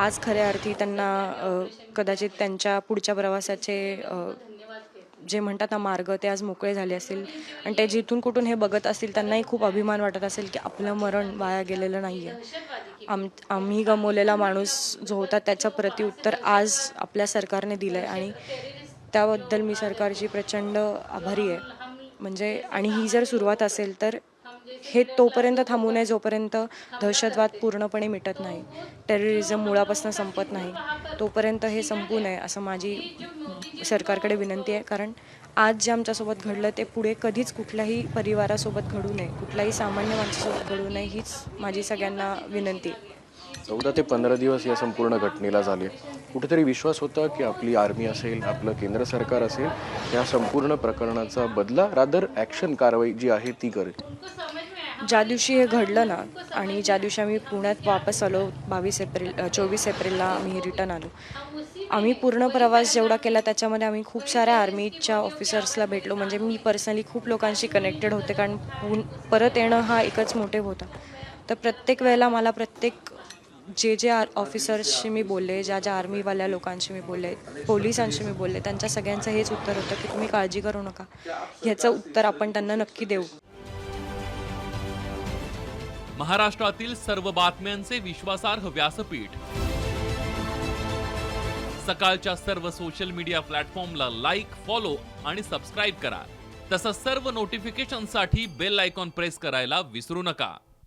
आज खऱ्या अर्थी त्यांना कदाचित त्यांच्या पुढच्या प्रवासाचे जे म्हणतात ना मार्ग ते आज मोकळे झाले असतील. आणि ते जिथून कुठून हे बघत असतील त्यांनाही खूप अभिमान वाटत असेल की आपलं मरण वाया गेलेलं नाही आहे आम आम्ही गमवलेला माणूस जो होता त्याचं प्रतिउत्तर आज आपल्या सरकारने दिलं आहे आणि त्याबद्दल मी सरकारची प्रचंड आभारी आहे. म्हणजे आणि ही जर सुरुवात असेल तर हे तोपर्यंत थांबू नये जोपर्यंत दहशतवाद पूर्णपणे मिटत नाही. टेररिझम मुळापासून संपत नाही. तोपर्यंत हे संपू नये असं माझी सरकारकडे विनंती आहे. कारण आज जे आमच्यासोबत घडलं ते पुढे कधीच कुठल्याही परिवारासोबत घडू नये. कुठल्याही सामान्य माणसासोबत घडू नये हीच माझी सगळ्यांना विनंती. आहे चौदा ते पंधरा दिवस या संपूर्ण घटनेला झाले. कुठेतरी विश्वास होता की आपली आर्मी असेल आपलं केंद्र सरकार असेल या संपूर्ण प्रकरणाचा बदला रादर ॲक्शन कारवाई जी आहे ती करेल. ज्या दिवशी हे घडलं ना आणि ज्या दिवशी आम्ही पुण्यात वापस आलो बावीस एप्रिल चोवीस एप्रिलला आम्ही रिटर्न आलो. आम्ही पूर्ण प्रवास जेवढा केला त्याच्यामध्ये आम्ही खूप साऱ्या आर्मीच्या ऑफिसर्सला भेटलो. म्हणजे मी पर्सनली खूप लोकांशी कनेक्टेड होते कारण परत येणं हा एकच मोटिव्ह होता. तर प्रत्येक वेळेला मला प्रत्येक जे जे आर ऑफिसर्सशी मी बोलले ज्या ज्या आर्मीवाल्या लोकांशी मी बोलले पोलिसांशी मी बोलले त्यांच्या सगळ्यांचं हेच उत्तर होतं की तुम्ही काळजी करू नका. ह्याचं उत्तर आपण त्यांना नक्की देऊ. महाराष्ट्रातील सर्व बातम्यांचे विश्वासार्ह व्यासपीठ. सकाळच्या सर्व सोशल मीडिया प्लॅटफॉर्मला लाईक फॉलो आणि सबस्क्राईब करा. तसंच सर्व नोटिफिकेशनसाठी बेल आयकॉन प्रेस करायला विसरू नका.